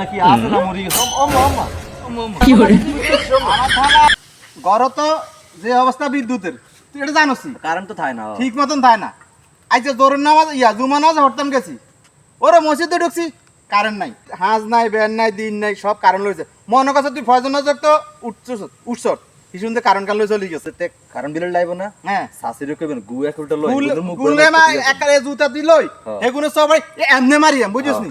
নাকি? আছে না মরি গেছে অম্মা অম্মা গড় তো যে অবস্থা বিদ্যুতের তুই এটা জানোস কারেন্ট তো থাকে না। ঠিক মতন থাকে না। আজ জোরের নামাজ ইয়া জুমা নামাজ হরতাম গেছি। ওরে মসজিদে ঢুকছি কারেন্ট নাই। হাঁস নাই ব্যান নাই দিন নাই সব কারেন্ট লইছে। মনে করছে তুই ফয়জন নজর তো উঠছস উঠছস। হিসুন্দে কারেন্ট কাল চলে গেছে। তে কারেন্ট বিলের লাইব না? হ্যাঁ। শাশুড়ি কইবেন গু এক উল্টা লই গুল মা একারে জুতা দিলই হ্যাঁ। এগুলো সবাই এমনে মারিয়াম বুঝিস নি?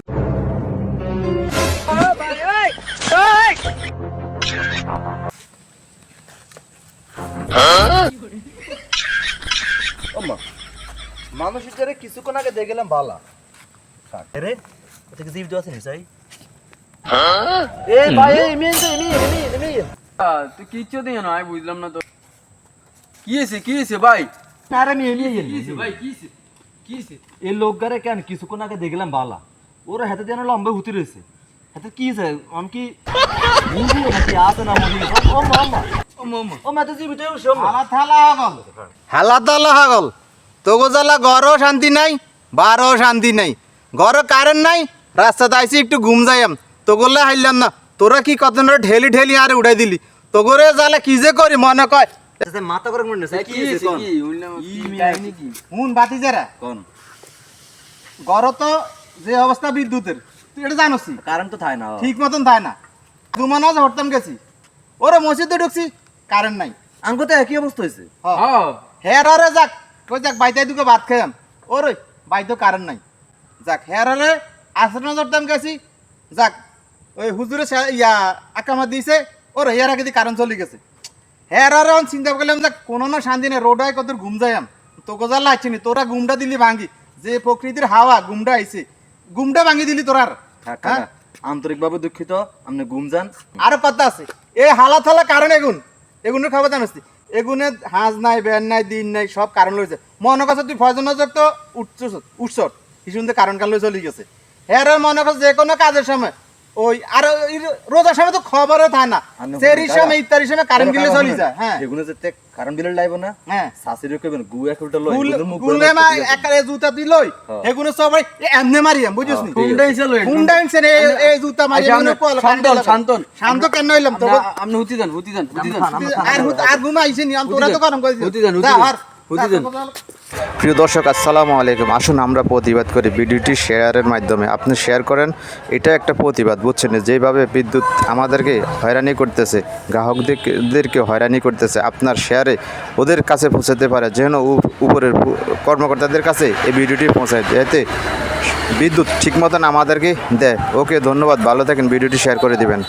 মানুষের যারে কিছুক্ষণ আগে দেখলাম বালা। রে? ওতে কি জিভ আছে এ ভাই আহ, তুই কিচ্ছু দিয়ে না আমি বুঝলাম না তো। কি হয়েছে কি হয়েছে ভাই? আরে মি এমি কি ভাই কি হয়েছে কি হয়েছে? এই লোকগারে কেন কিছুক্ষণ আগে দেখলাম বালা। ওরা হাতে যেন লম্বা হুতি রয়েছে। হাতে কি আছে আম কি বুঝি নাকি আছে না ও। হালা থালা হগল হালা তালা হগল তোগো জ্বালা ঘরও শান্তি নাই বারও শান্তি নাই। ঘর কারেন্ট নাই রাস্তাতে আইসি একটু ঘুম যাইয়াম। তোগোলে হাইলাম না তোরা কি কত ঢেলি ঢেলি আরে উড়াই দিলি? তোগরে জ্বালা কি যে করি মনে কয়। আচ্ছা মাথা করে মনে কি হুন বাতি যারা কোন? ঘর তো যে অবস্থা বিদ্যুতের তুই এটা জানোস কারেন্ট তো থাকে না ঠিক মতন থাকে না। জুমা নামাজ হরতাম গেছি। ওরে মসজিদে ঢুকছি কারেন্ট নাই। আঙ্গো তো একই অবস্থা হইছে হ্যাঁ হের আরে যাক কই যাক বাইতাই দুকে ভাত খাইয়াম। ওরে বাই তো কারেন্ট নাই। যাক হের আরে আসর নজরতাম গেছি। যাক ওই হুজুরে ইয়া আকামা দিয়েছে ওর হেয়ার আগে দিয়ে কারেন্ট চলে গেছে। হের আরে অন চিন্তা করলাম যাক কোনো না শান্তি নেই রোড হয় কত ঘুম যাইয়াম। তো গোজার লাগছে নি তোরা ঘুমটা দিলি ভাঙ্গি। যে প্রকৃতির হাওয়া ঘুমটা আইছে। ঘুমটা ভাঙি দিলি তোরার হ্যাঁ? আন্তরিকভাবে দুঃখিত আপনি ঘুম যান। আরও কথা আছে। এ হালা থালা কারণ এগুন। এগুনের খাবার জানিস এগুনে হাঁস নাই ব্যান নাই, দিন নাই, সব কারণ লইছে মনে কাছে তুই ফয়জন নজর তো উঠছ উঠছস কিছু কারণ কাল লই চলে গেছে। হ্যাঁ মনে কাছে যে কোনো কাজের সময় ওই আর রোজার সময় তো খবরও থাকে না। দাদা, সময় ইত্যাদির সময় কারেন্ট গিলে চলে যায় হ্যাঁ। এগুলো যেতে কারেন্ট বিলের লাইব না হ্যাঁ। শাশুড়ি কইবেন গু এক উল্টা লই গুল মা একারে জুতা দিলই হ্যাঁ। এগুলো সবাই এ এমনে মারিয়াম বুঝিস নি হুন্ডা হিসেবে লই। হুন্ডা ইনসেন এই- জুতা মারি আচ্ছা, আপনি শান্তন, শান্তন। শান্ত কেন হইলাম তো আপনি- হুতি যান হুতি যান হুতি যান আর হুত- আর ঘুম নি আমি তোরা তো গরম করে হুতি হুতি দেন, হুতি দেন। প্রিয় দর্শক, আসসালামু আলাইকুম। আসুন আমরা প্রতিবাদ করি ভিডিওটি শেয়ারের মাধ্যমে। আপনি শেয়ার করেন, এটা একটা প্রতিবাদ, বুঝছেন? যেভাবে বিদ্যুৎ আমাদেরকে হয়রানি করতেছে, গ্রাহকদেরকে হয়রানি করতেছে, আপনার শেয়ারে ওদের কাছে পৌঁছাতে পারে, যেন উপরের কর্মকর্তাদের কাছে এই ভিডিওটি পৌঁছায় এতে বিদ্যুৎ ঠিক মতন আমাদেরকে দেয়। ওকে ধন্যবাদ, ভালো থাকেন, ভিডিওটি শেয়ার করে দিবেন।